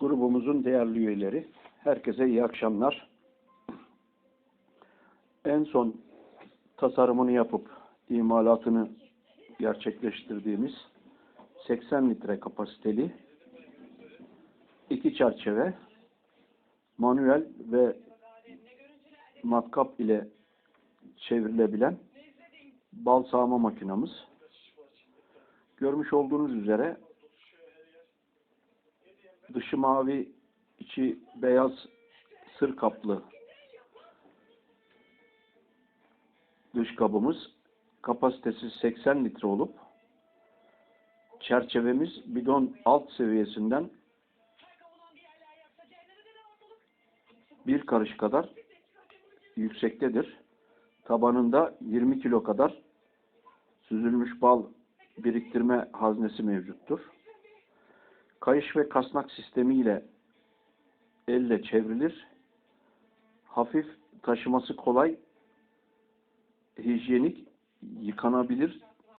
grubumuzun değerli üyeleri, herkese iyi akşamlar. En son tasarımını yapıp imalatını gerçekleştirdiğimiz 80 litre kapasiteli iki çerçeve manuel ve matkap ile çevrilebilen bal sağma makinamız. Görmüş olduğunuz üzere dışı mavi, içi beyaz sır kaplı dış kabımız kapasitesi 80 litre olup çerçevemiz bidon alt seviyesinden bir karış kadar yüksektedir. Tabanında 20 kilo kadar süzülmüş bal biriktirme haznesi mevcuttur. Kayış ve kasnak sistemiyle elle çevrilir. Hafif taşıması kolay, hijyenik, yıkanabilir